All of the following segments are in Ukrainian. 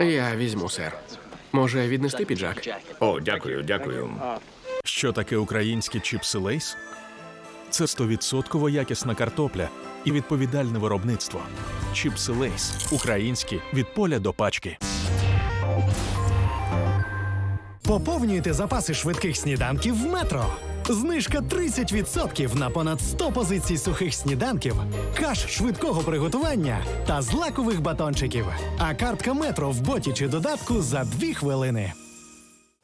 Я візьму, сер. Може, віднести піджак? О, дякую, дякую. Що таке українські чіпси Лейс? Це 100% якісна картопля і відповідальне виробництво. Чіпси Лейс. Українські від поля до пачки. Поповнюйте запаси швидких сніданків в метро. Знижка 30% на понад 100 позицій сухих сніданків, каш швидкого приготування та злакових батончиків. А картка метро в боті чи додатку за 2 хвилини.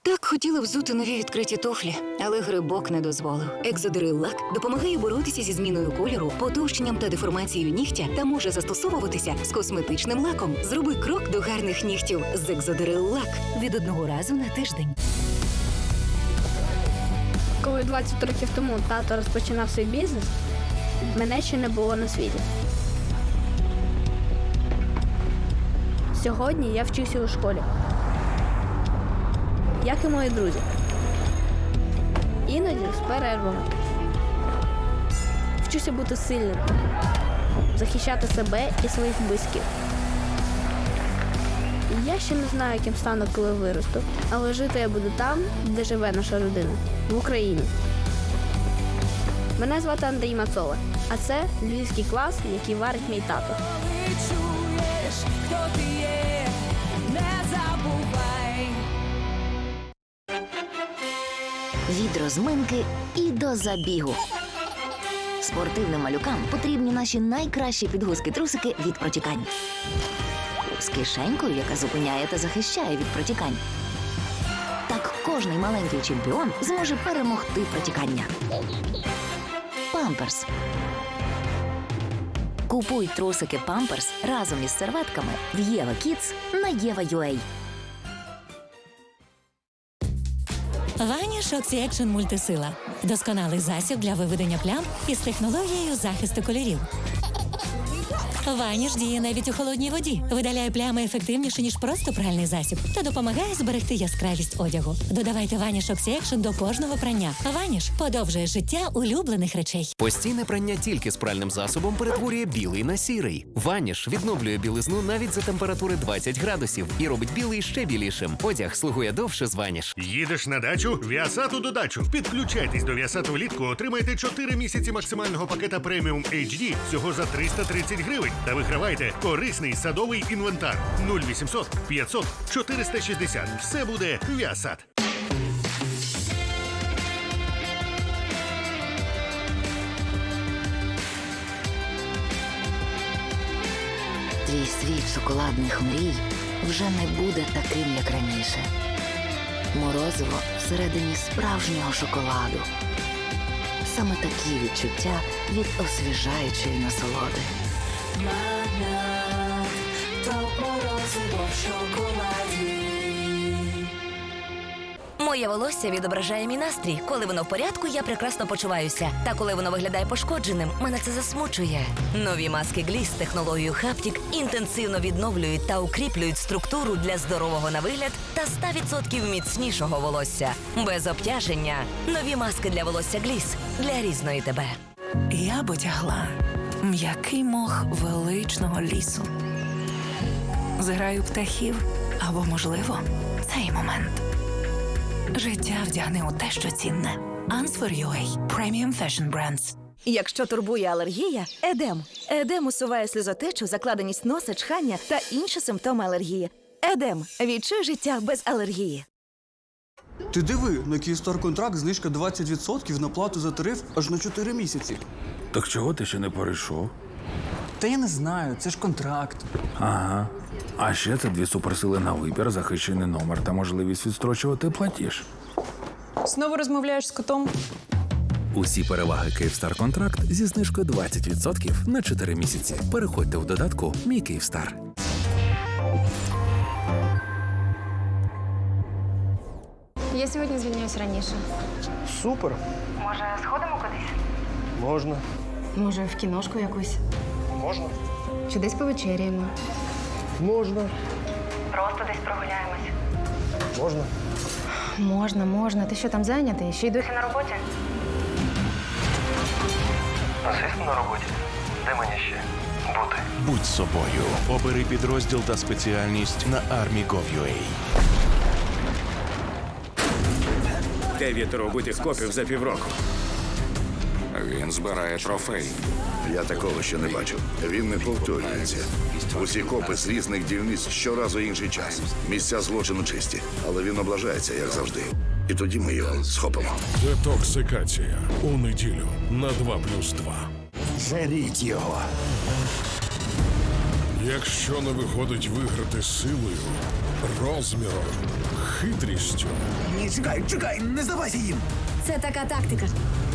Так хотіли взути нові відкриті туфлі, але грибок не дозволив. Екзодерил лак допомагає боротися зі зміною кольору, потовщенням та деформацією нігтя та може застосовуватися з косметичним лаком. Зроби крок до гарних нігтів з екзодерил лак від одного разу на тиждень. Коли 20 років тому тато розпочинав свій бізнес, мене ще не було на світі. Сьогодні я вчуся у школі. Як і мої друзі. Іноді з перервами. Вчуся бути сильним, захищати себе і своїх близьких. Я ще не знаю, яким стану, коли виросту, але жити я буду там, де живе наша родина в Україні. Мене звати Андрій Мацола, а це львівський клас, який варить мій тато. Від розминки і до забігу. Спортивним малюкам потрібні наші найкращі підгузки-трусики від протікань. Кишенькою, яка зупиняє та захищає від протікань. Так кожний маленький чемпіон зможе перемогти протікання. Памперс. Купуй трусики Памперс разом із серветками в Єва Kids на Єва.ua. Ваніш Oxy-Action мультисила. Досконалий засіб для виведення плям із технологією захисту кольорів. Ваніш діє навіть у холодній воді, видаляє плями ефективніше, ніж просто пральний засіб, та допомагає зберегти яскравість одягу. Додавайте Ваніш Oxy-Action до кожного прання. Ваніш подовжує життя улюблених речей. Постійне прання тільки з пральним засобом перетворює білий на сірий. Ваніш відновлює білизну навіть за температури 20 градусів і робить білий ще білішим. Одяг слугує довше з Ваніш. Їдеш на дачу? Віасату до дачу. Підключайтесь до Віасату влітку, отримайте 4 місяці максимального пакета преміум HD всього за 330 гривень. Та вигравайте корисний садовий інвентар 0800 500 460. Все буде Віасат. Твій світ шоколадних мрій вже не буде таким, як раніше. Морозиво всередині справжнього шоколаду. Саме такі відчуття від освіжаючої насолоди. Магнат, топ морозиво в шоколаді. Моє волосся відображає мій настрій. Коли воно в порядку, я прекрасно почуваюся. Та коли воно виглядає пошкодженим, мене це засмучує. Нові маски Гліс з технологією Хаптік інтенсивно відновлюють та укріплюють структуру для здорового на вигляд та 100% міцнішого волосся. Без обтяження. Нові маски для волосся Гліс для різної тебе. Я б одягла м'який мох величного лісу. Зграю птахів або, можливо, цей момент. Життя вдягне у те, що цінне. Answer UA – Premium Fashion Brands. Якщо турбує алергія, едем. Едем усуває сльозотечу, закладеність носа, чхання та інші симптоми алергії. Едем відчуй життя без алергії. Ти диви, на Київстар контракт знижка 20% на плату за тариф аж на 4 місяці. Так чого ти ще не перейшов? Та я не знаю, це ж контракт. Ага. А ще це дві суперсили на вибір, захищений номер та можливість відстрочувати платіж. Знову розмовляєш з котом? Усі переваги Київстар контракт зі знижкою 20% на 4 місяці. Переходьте в додатку Мій Київстар. Я сьогодні звільняюсь раніше. Супер. Може, сходимо кудись? Можна. Може, в кіношку якусь? Можна. Чи десь повечеряємо? Можна. Просто десь прогуляємось. Можна. Можна, можна. Ти що там зайнятий? Ще й досі на роботі? А звісно на роботі. Де мені ще? Будь собою. Обери підрозділ та спеціальність на Army.gov.ua. Дев'ятеро убитих копів за півроку. Він збирає трофей. Я такого ще не бачив. Він не повторюється. Усі копи з різних дільниць щоразу інший час. Місця злочину чисті, але він облажається, як завжди. І тоді ми його схопимо. Детоксикація у неділю на 2 плюс 2. Жаріть його. Якщо не виходить виграти силою, розміром, хитрістю, Ні, чекай, чекай, не здавайся їм. Це така тактика.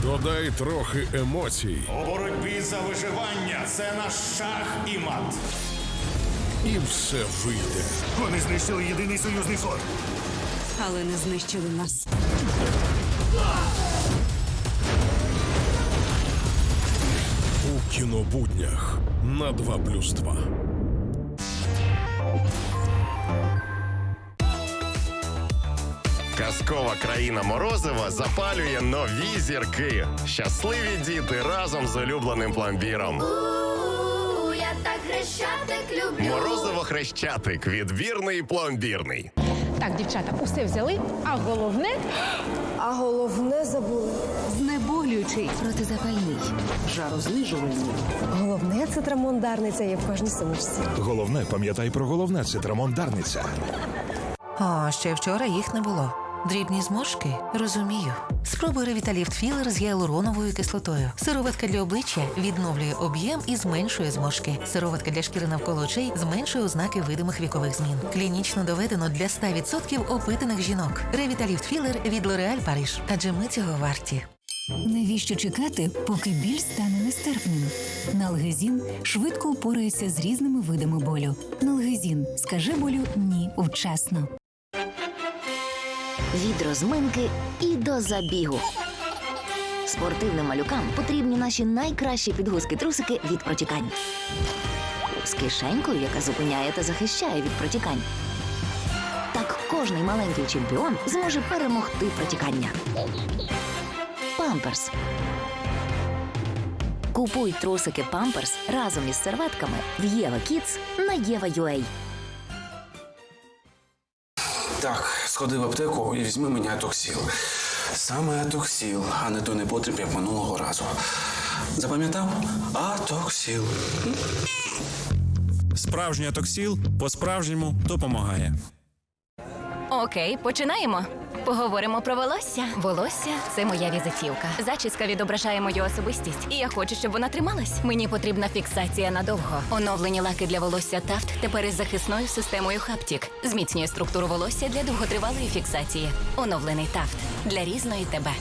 додай трохи емоцій У боротьбі за виживання це наш шах і мат. і все вийде. Вони знищили єдиний союзний флот. Але не знищили нас. У кінобуднях на 2 плюс 2. Казкова країна Морозива запалює нові зірки. Щасливі діти разом з улюбленим пломбіром. Я так хрещатик люблю. Морозиво хрещатик. Відбірний пломбірний. Так, дівчата, усе взяли, а головне. А головне забули. Знеболюючий. Протизапальний. Жарознижувальний. Головне це трамондарниця є в кожній сумочці. Головне, пам'ятай про головне це трамондарниця. О, ще вчора їх не було. Дрібні зморшки? Розумію. Спробуй ревіталіфт філер з гіалуроновою кислотою. Сироватка для обличчя відновлює об'єм і зменшує зморшки. Сироватка для шкіри навколо очей зменшує ознаки видимих вікових змін. Клінічно доведено для 100% опитаних жінок. Ревіталіфт філер від L'Oréal Париж. Адже ми цього варті. Навіщо чекати, поки біль стане нестерпним? Налгезін швидко упорається з різними видами болю. Налгезін скаже болю ні вчасно. Від розминки і до забігу. Спортивним малюкам потрібні наші найкращі підгузки-трусики від протікань. З кишенькою, яка зупиняє та захищає від протікань. Так кожний маленький чемпіон зможе перемогти протікання. Памперс. Купуй трусики Памперс разом із серветками в Єва Кіц на Єва.ua. сходи в аптеку і візьми мені атоксіл. Саме атоксіл, а не той непотріб, як минулого разу. Запам'ятав? Атоксіл. Справжній атоксіл по-справжньому допомагає. Окей, починаємо. Поговоримо про волосся. Волосся це моя візитівка. Зачіска відображає мою особистість, і я хочу, щоб вона трималась. Мені потрібна фіксація надовго. Оновлені лаки для волосся Тафт тепер із захисною системою Хаптік. Зміцнює структуру волосся для довготривалої фіксації. Оновлений Тафт для різної тебе.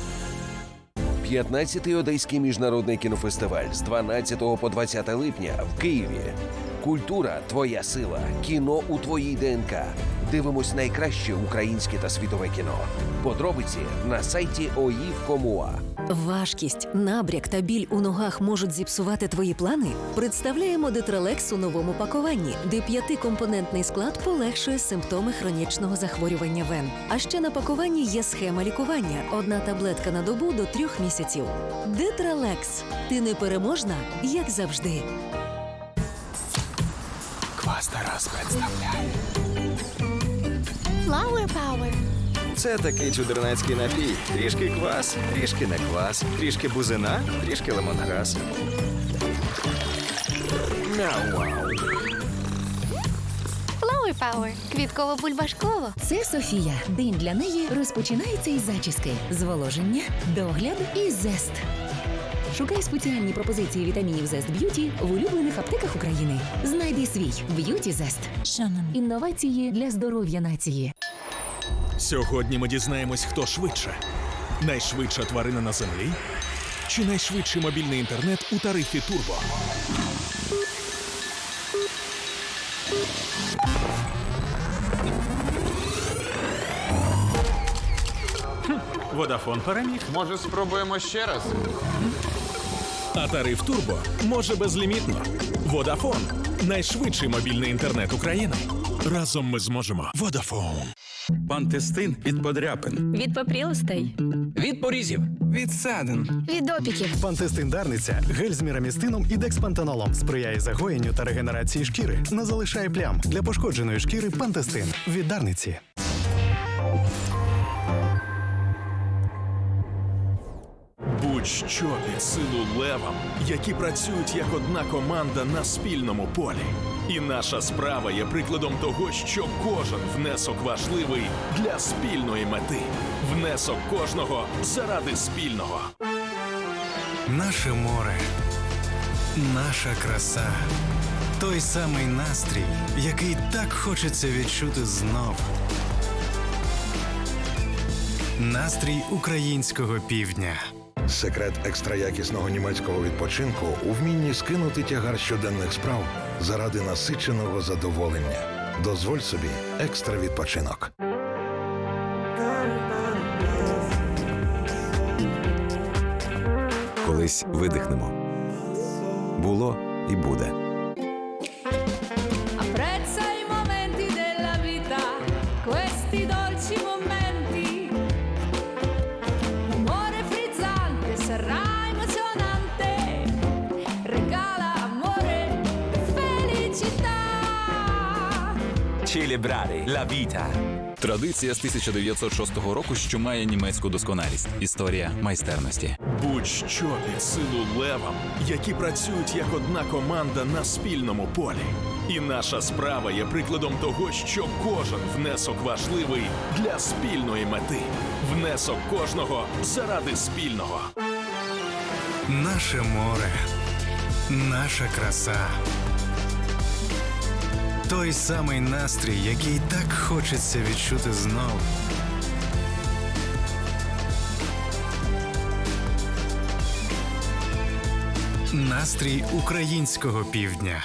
15-й Одеський міжнародний кінофестиваль з 12 по 20 липня в Києві. Культура твоя сила, кіно у твоїй ДНК. Дивимось найкраще українське та світове кіно. Подробиці на сайті ОІВ.Комуа. Важкість, набряк та біль у ногах можуть зіпсувати твої плани. Представляємо Детралекс у новому пакуванні, де п'ятикомпонентний склад полегшує симптоми хронічного захворювання вен. А ще на пакуванні є схема лікування: одна таблетка на добу до трьох місяців. Детралекс. Ти непереможна, як завжди. Квас Тарас представляє. Flower Power. Це такий чудернацький напій. Трішки квас, трішки не квас, трішки бузина, трішки лимонграс. Мяу-вау. Flower Power. Квітково-бульбашково. Це Софія. День для неї розпочинається із зачіски, зволоження, догляд і зест. Шукай спеціальні пропозиції вітамінів Зест Б'юті в улюблених аптеках України. Знайди свій Б'юті Зест. Інновації для здоров'я нації. Сьогодні ми дізнаємось, хто швидше: найшвидша тварина на землі чи найшвидший мобільний інтернет у тарифі Турбо. Водафон переміг. Може, спробуємо ще раз? А тариф Турбо може безлімітно. Водафон найшвидший мобільний інтернет України. Разом ми зможемо. Водафон. Пантестин від подряпин. Від попрілостей. Від порізів. Відсадин. Від опіків. Пантестин Дарниця гель з мірамістином і декспантенолом сприяє загоєнню та регенерації шкіри. Не залишає плям для пошкодженої шкіри. Пантестин від Дарниці. Будь-що силу левам, які працюють як одна команда на спільному полі. І наша справа є прикладом того, що кожен внесок важливий для спільної мети. Внесок кожного заради спільного. Наше море, наша краса. Той самий настрій, який так хочеться відчути знов. Настрій українського півдня. Секрет екстраякісного німецького відпочинку у вмінні скинути тягар щоденних справ заради насиченого задоволення. Дозволь собі екстра відпочинок. Колись видихнемо. Було і буде. Celebrare la vita. Традиція з 1906 року, що має німецьку досконалість. Історія майстерності. Будь-що під силу левам, які працюють як одна команда на спільному полі. І наша справа є прикладом того, що кожен внесок важливий для спільної мети. Внесок кожного заради спільного. Наше море, наша краса. Той самий настрій, який так хочеться відчути знов. Настрій українського півдня.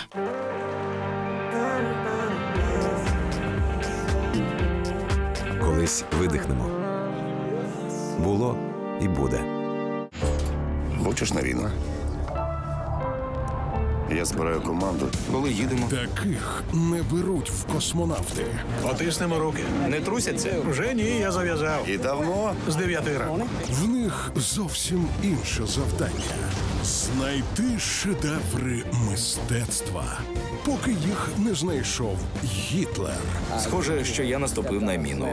Колись видихнемо. Було і буде. Хочеш на війну? Я збираю команду. Коли їдемо? Таких не беруть в космонавти. Потиснемо руки. Не трусяться? Вже ні, я зав'язав. І давно? З дев'яти ранку. В них зовсім інше завдання знайти шедеври мистецтва, поки їх не знайшов Гітлер. Схоже, що я наступив на міну.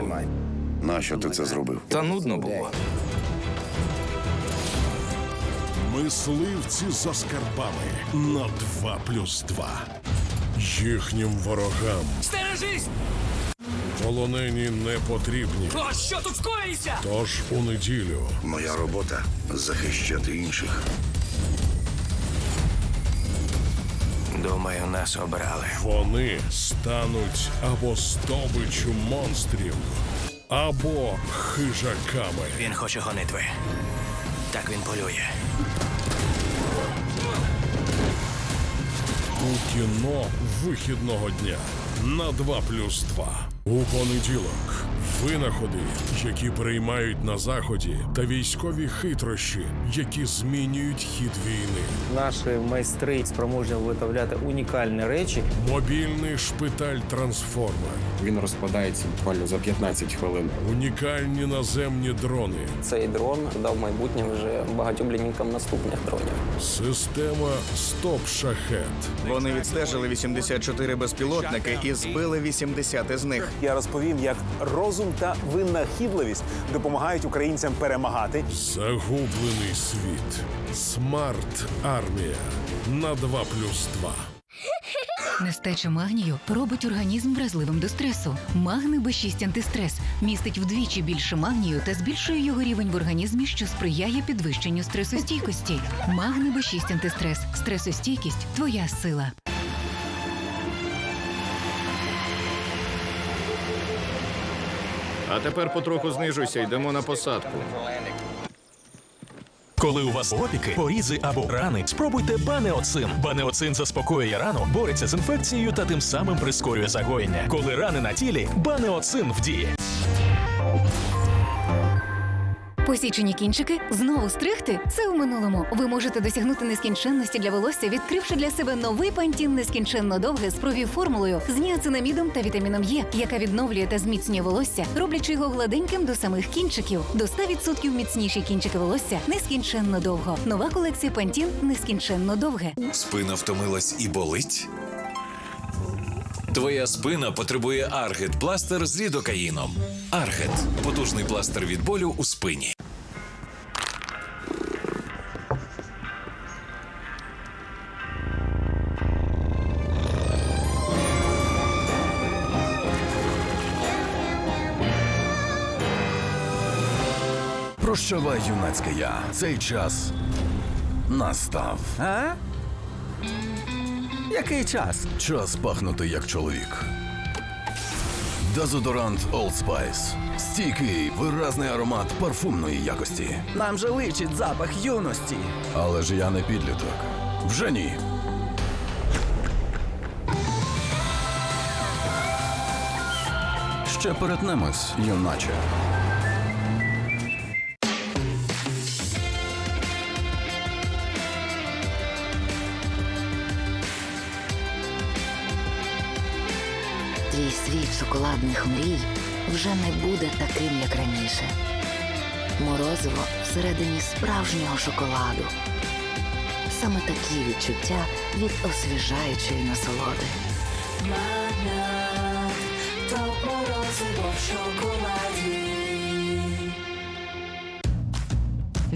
Нащо ти це зробив? Та нудно було. Мисливці за скарбами на 2 плюс 2. Їхнім ворогам Стережись! полонені не потрібні. О, що тут скоїться? Тож у неділю Моя робота захищати інших. Думаю, нас обрали. вони стануть або здобиччю монстрів, або хижаками. Він хоче гонитви. Так він полює. У кіно вихідного дня на 2 плюс 2. У понеділок винаходи, які приймають на заході, та військові хитрощі, які змінюють хід війни. Наші майстри спроможні виготовляти унікальні речі. Мобільний шпиталь Трансформер. Він розкладається буквально за 15 хвилин. Унікальні наземні дрони. Цей дрон дав майбутнє вже багатьом лінійкам наступних дронів. Система Стоп Шахет. Вони відстежили 84 безпілотники і збили 80 із них. Я розповім, як розум та винахідливість допомагають українцям перемагати. Загублений світ. Смарт армія на 2 плюс 2. Нестача магнію робить організм вразливим до стресу. Магни Б6 антистрес містить вдвічі більше магнію та збільшує його рівень в організмі, що сприяє підвищенню стресостійкості. Магни Б6 антистрес. Стресостійкість твоя сила. А тепер потроху знижуйся, йдемо на посадку. Коли у вас опіки, порізи або рани, спробуйте банеоцин. Банеоцин заспокоює рану, бореться з інфекцією та тим самим прискорює загоєння. Коли рани на тілі, банеоцин в дії. Посічені кінчики знову стригти це в минулому. Ви можете досягнути нескінченності для волосся, відкривши для себе новий пантін нескінченно довге з провів формулою з ніацинамідом та вітаміном Е, яка відновлює та зміцнює волосся, роблячи його гладеньким до самих кінчиків. До 100% міцніші кінчики волосся нескінченно довго. Нова колекція пантін нескінченно довге. Спина втомилась і болить? Твоя спина потребує Аргет пластир з лідокаїном. Аргет потужний пластир від болю у спині. Прощавай, юнацьке я. Цей час настав. А? Який час? Час пахнути як чоловік. Дезодорант Old Spice. Стійкий, виразний аромат парфумної якості. Нам же личить запах юності. Але ж я не підліток. Вже ні. Ще перетнемось, юначе. Шоколадних мрій вже не буде таким, як раніше. Морозиво всередині справжнього шоколаду. Саме такі відчуття від освіжаючої насолоди.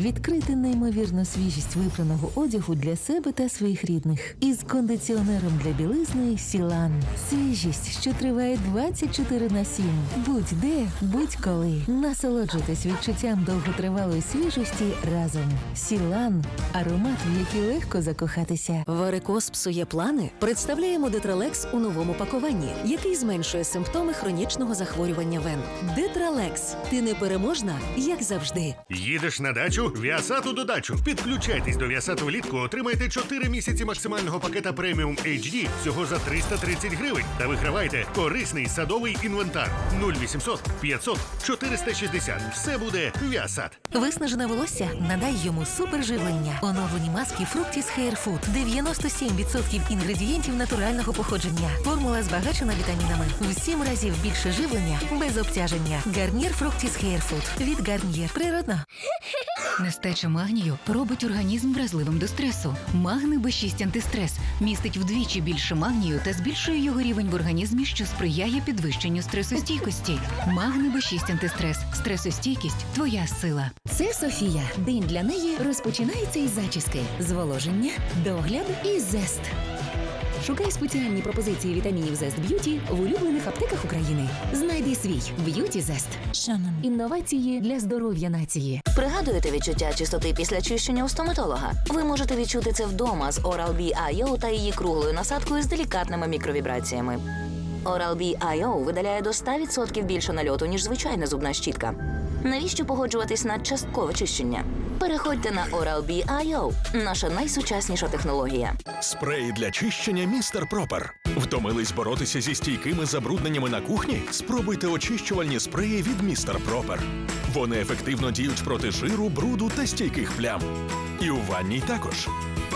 Відкрити неймовірну свіжість випраного одягу для себе та своїх рідних із кондиціонером для білизни Сілан. Свіжість, що триває 24 на 7. Будь-де, будь-коли. Насолоджуйтесь відчуттям довготривалої свіжості разом. Сілан аромат, в який легко закохатися. Варикоз псує плани. Представляємо Детралекс у новому пакуванні, який зменшує симптоми хронічного захворювання вен. Детралекс. Ти непереможна, як завжди. Їдеш на дачу? Віасату додачу. Підключайтесь до Віасату влітку, отримайте 4 місяці максимального пакета преміум HD всього за 330 гривень. Та вигравайте корисний садовий інвентар 0800 500 460. Все буде Віасат. Виснажене волосся надай йому суперживлення. Оновлені маски Fructis Hair Food. 97% інгредієнтів натурального походження. Формула збагачена вітамінами. В 7 разів більше живлення без обтяження. Гарнір Fructis Hair Food. Від Гарнір. Природно. Нестача магнію робить організм вразливим до стресу. Магни Б6 антистрес містить вдвічі більше магнію та збільшує його рівень в організмі, що сприяє підвищенню стресостійкості. Магни Б6 антистрес. Стресостійкість твоя сила. Це Софія. День для неї розпочинається із зачіски, зволоження, догляд і зест. Шукай спеціальні пропозиції вітамінів Зест Б'юті в улюблених аптеках України. Знайди свій Б'юті Зест. Інновації для здоров'я нації. Пригадуєте відчуття чистоти після чищення у стоматолога? Ви можете відчути це вдома з Oral-B IO та її круглою насадкою з делікатними мікровібраціями. Oral-B IO видаляє до 100% більше нальоту, ніж звичайна зубна щітка. Навіщо погоджуватись на часткове чищення? Переходьте на Oral-B IO – наша найсучасніша технологія. Спреї для чищення містер Пропер. Втомились боротися зі стійкими забрудненнями на кухні? Спробуйте очищувальні спреї від містер Пропер. Вони ефективно діють проти жиру, бруду та стійких плям. І у ванній також.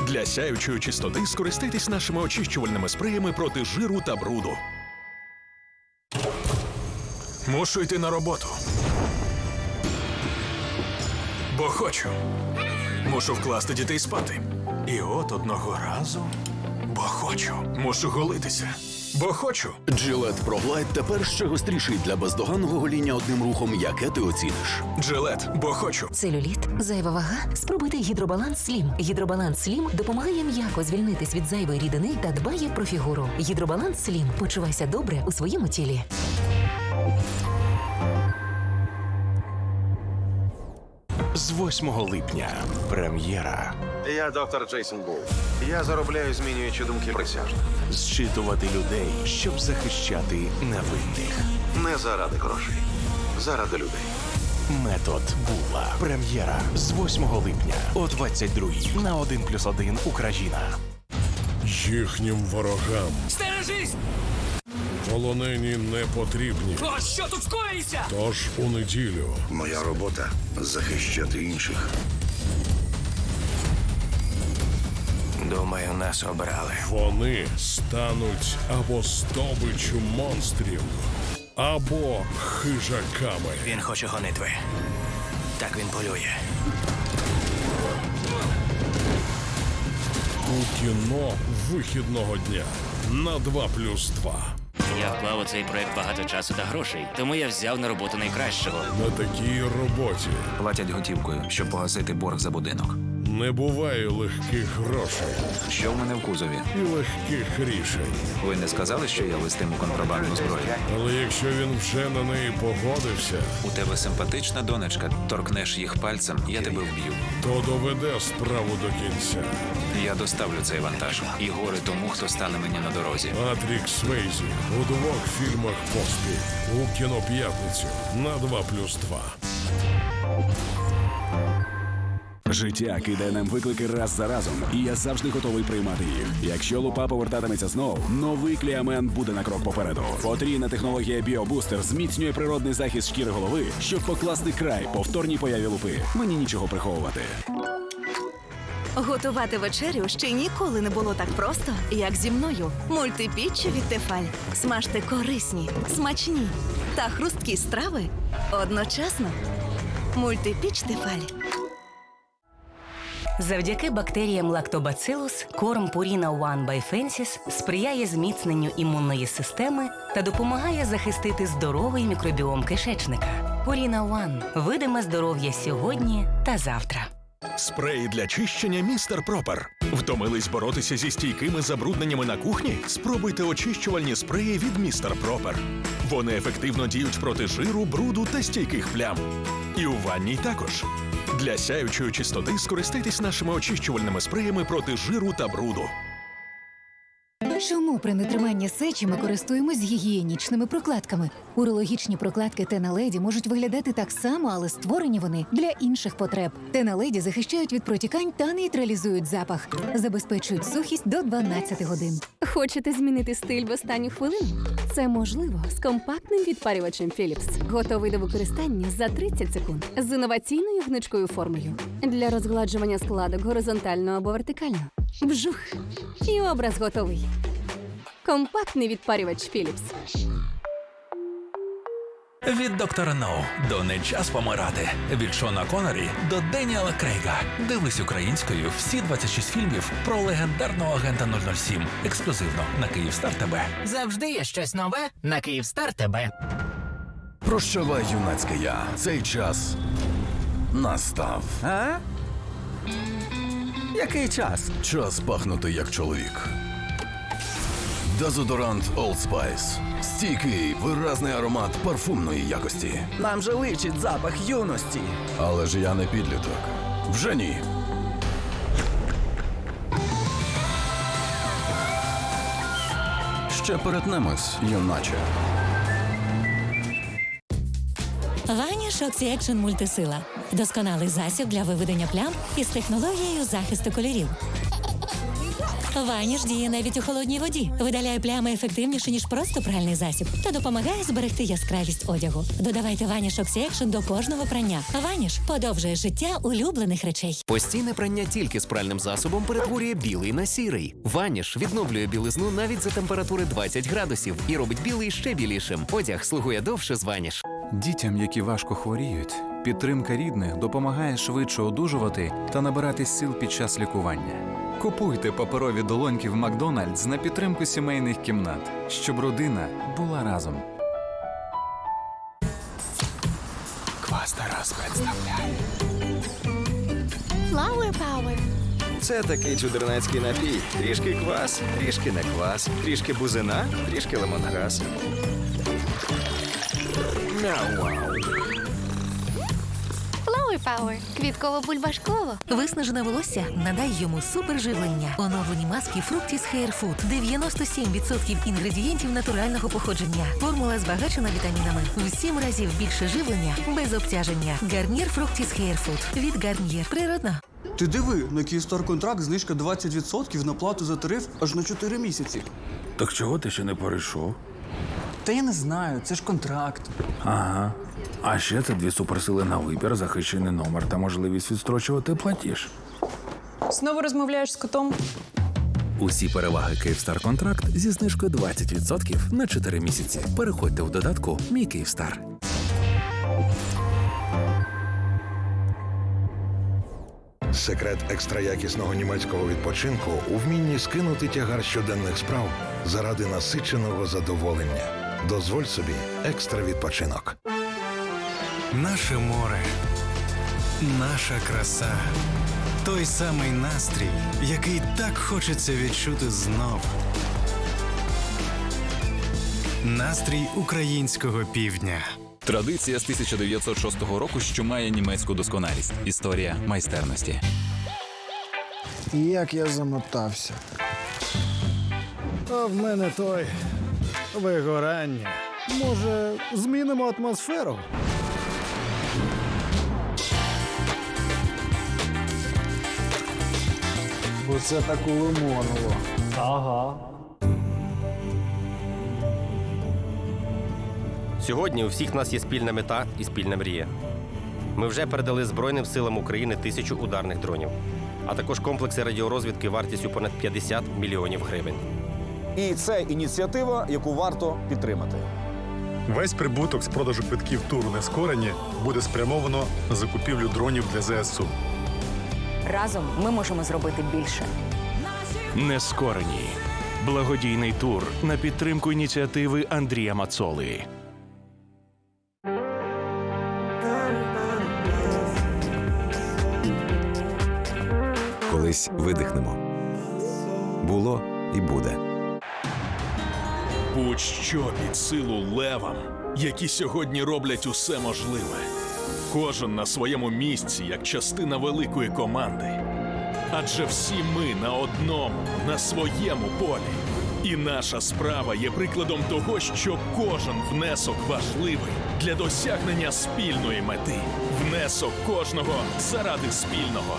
Для сяючої чистоти скористайтесь нашими очищувальними спреями проти жиру та бруду. Мушу йти на роботу. Бо хочу. Мушу вкласти дітей спати. І от одного разу. Бо хочу. Мушу голитися. Бо хочу. Джилет ProGlide тепер ще гостріший для бездоганного гоління одним рухом, яке ти оціниш. Джилет, бо хочу. Целюліт, зайва вага. Спробуйте гідробаланс Слім. Гідробаланс Слім допомагає м'яко звільнитись від зайвої рідини та дбає про фігуру. Гідробаланс Слім. Почувайся добре у своєму тілі. З 8 липня прем'єра. Я доктор Джейсон Бул. Я заробляю, змінюючи думки присяжних. Зчитувати людей, щоб захищати невинних. Не заради грошей, заради людей. Метод Була. Прем'єра з 8 липня о 22 на 1 плюс 1 Україна. Їхнім ворогам Стережись! Полонені не потрібні. О, що тут скоїться? Тож у неділю Моя робота захищати інших. Думаю, нас обрали. вони стануть або здобиччю монстрів, або хижаками. Він хоче гонитви. Так він полює. У кіно вихідного дня на 2 плюс 2. Я вклав у цей проект багато часу та грошей, тому я взяв на роботу найкращого. На такій роботі Платять готівкою, щоб погасити борг за будинок. Не буває легких грошей Що в мене в кузові? і легких рішень. Ви не сказали, що я вестиму контрабандну зброю? Але якщо він вже на неї погодився, У тебе симпатична донечка. Торкнеш їх пальцем, я тебе вб'ю. то доведе справу до кінця. Я доставлю цей вантаж. І гори тому, хто стане мені на дорозі. Патрік Свейзі у двох фільмах поспіль у кіноп'ятницю на 2 плюс 2. Життя кидає нам виклики раз за разом, і я завжди готовий приймати їх. Якщо лупа повертатиметься знов, новий кліамен буде на крок попереду. Потрійна технологія Біобустер зміцнює природний захист шкіри голови, щоб покласти край повторній появі лупи. Мені нічого приховувати. Готувати вечерю ще ніколи не було так просто, як зі мною. Мультипіччі від Тефаль. Смажте корисні, смачні та хрусткі страви одночасно. Мультипіч Тефаль. Завдяки бактеріям Lactobacillus корм Purina One by Fences сприяє зміцненню імунної системи та допомагає захистити здоровий мікробіом кишечника. Purina One – видиме здоров'я сьогодні та завтра. Спреї для чищення містер Пропер. Втомились боротися зі стійкими забрудненнями на кухні? Спробуйте очищувальні спреї від містер Пропер. Вони ефективно діють проти жиру, бруду та стійких плям. І у ванній також. Для сяючої чистоти скористайтесь нашими очищувальними спреями проти жиру та бруду. Чому при нетриманні сечі ми користуємось гігієнічними прокладками? Урологічні прокладки Теналеді можуть виглядати так само, але створені вони для інших потреб. Теналеді захищають від протікань та нейтралізують запах, забезпечують сухість до 12 годин. Хочете змінити стиль в останню хвилину? Це можливо з компактним відпарювачем Philips. Готовий до використання за 30 секунд з інноваційною гнучкою формою для розгладжування складок горизонтально або вертикально. Вжух! І образ готовий. Компактний відпарювач Philips. Від доктора Ноу до не час помирати. Від Шона Коннорі до Деніела Крейга. Дивись українською всі 26 фільмів про легендарного агента 007. Ексклюзивно на Київстар ТБ. Завжди є щось нове на Київстар тебе. Прощавай, юнацьке я. Цей час настав. А? Який час? Час пахнути як чоловік. Дезодорант Old Spice. Стійкий, виразний аромат парфумної якості. Нам же личить запах юності. Але ж я не підліток. Вже ні. Ще перетнемось, юначе. Ваніш Oxy-Action мультисила. Досконалий засіб для виведення плям із технологією захисту кольорів. Ваніш діє навіть у холодній воді, видаляє плями ефективніше, ніж просто пральний засіб, та допомагає зберегти яскравість одягу. Додавайте Ваніш Oxy-Action до кожного прання. Ваніш подовжує життя улюблених речей. Постійне прання тільки з пральним засобом перетворює білий на сірий. Ваніш відновлює білизну навіть за температури 20 градусів і робить білий ще білішим. Одяг слугує довше з Ваніш. Дітям, які важко хворіють, підтримка рідних допомагає швидше одужувати та набиратись сил під час лікування. Купуйте паперові долоньки в Макдональдс на підтримку сімейних кімнат, щоб родина була разом. Квас Тарас представляє. Flower Power. Це такий чудернацький напій. Трішки квас, трішки не квас, трішки бузина, трішки лимонграс. Мяу. Power. Квітково-бульбашково. Виснажене волосся надай йому суперживлення. Оновлені маски Fructis Hair Food. 97% інгредієнтів натурального походження. Формула збагачена вітамінами. В сім разів більше живлення без обтяження. Гарнір Fructis Hair Food. Від Гарнір. Природно. Ти диви, на Київстар контракт знижка 20% на плату за тариф аж на 4 місяці. Так чого ти ще не перейшов? Та я не знаю, це ж контракт. Ага. А ще це дві суперсили на вибір, захищений номер та можливість відстрочувати платіж. Знову розмовляєш з котом? Усі переваги Київстар контракт зі знижкою 20% на 4 місяці. Переходьте в додатку Мій Київстар. Секрет екстраякісного німецького відпочинку у вмінні скинути тягар щоденних справ заради насиченого задоволення. Дозволь собі екстра відпочинок. Наше море, наша краса, той самий настрій, який так хочеться відчути знов. Настрій українського півдня. Традиція з 1906 року, що має німецьку досконалість. Історія майстерності. Як я замотався. А в мене той вигорання. Може, змінимо атмосферу? Бо це так у Лимоново. Ага. Сьогодні у всіх нас є спільна мета і спільна мрія. Ми вже передали Збройним силам України тисячу ударних дронів, а також комплекси радіорозвідки вартістю понад 50 мільйонів гривень. І це ініціатива, яку варто підтримати. Весь прибуток з продажу квитків туру Нескорені буде спрямовано на закупівлю дронів для ЗСУ. Разом ми можемо зробити більше. Нескорені. Благодійний тур на підтримку ініціативи Андрія Мацоли. Колись видихнемо. Було і буде. Будь-що під силу левам, які сьогодні роблять усе можливе. Кожен на своєму місці, як частина великої команди. Адже всі ми на одному, на своєму полі. І наша справа є прикладом того, що кожен внесок важливий для досягнення спільної мети. Внесок кожного заради спільного.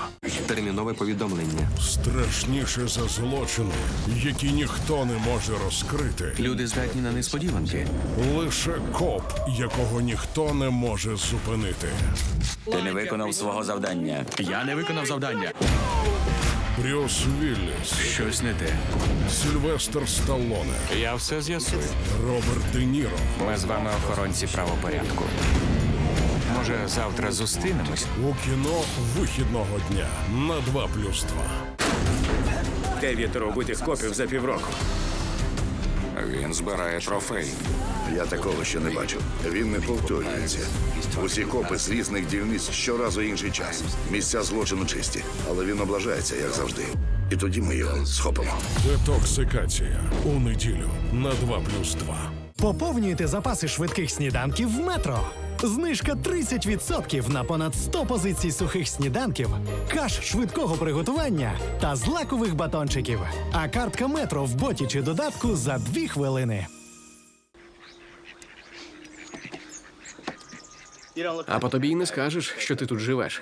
Термінове повідомлення. Страшніше за злочини, які ніхто не може розкрити. Люди здатні на несподіванки. Лише коп, якого ніхто не може зупинити. Ти не виконав свого завдання. Я не виконав завдання. Брюс Вілліс. Щось не те. Сильвестр Сталлоне. Я все з'ясую. Роберт Де Ніро. Ми з вами охоронці правопорядку. Може, завтра зустрінемось? У кіно вихідного дня на 2 плюс 2. Дев'ятеро убитих копів за півроку. Він збирає трофей. Я такого ще не бачив. Він не повторюється. Усі копи з різних дільниць щоразу інший час. Місця злочину чисті, але він облажається, як завжди. І тоді ми його схопимо. Детоксикація у неділю на 2 плюс 2. Поповнюйте запаси швидких сніданків в метро. Знижка 30% на понад 100 позицій сухих сніданків, каш швидкого приготування та злакових батончиків. А картка метро в боті чи додатку за 2 хвилини. А по тобі й не скажеш, що ти тут живеш.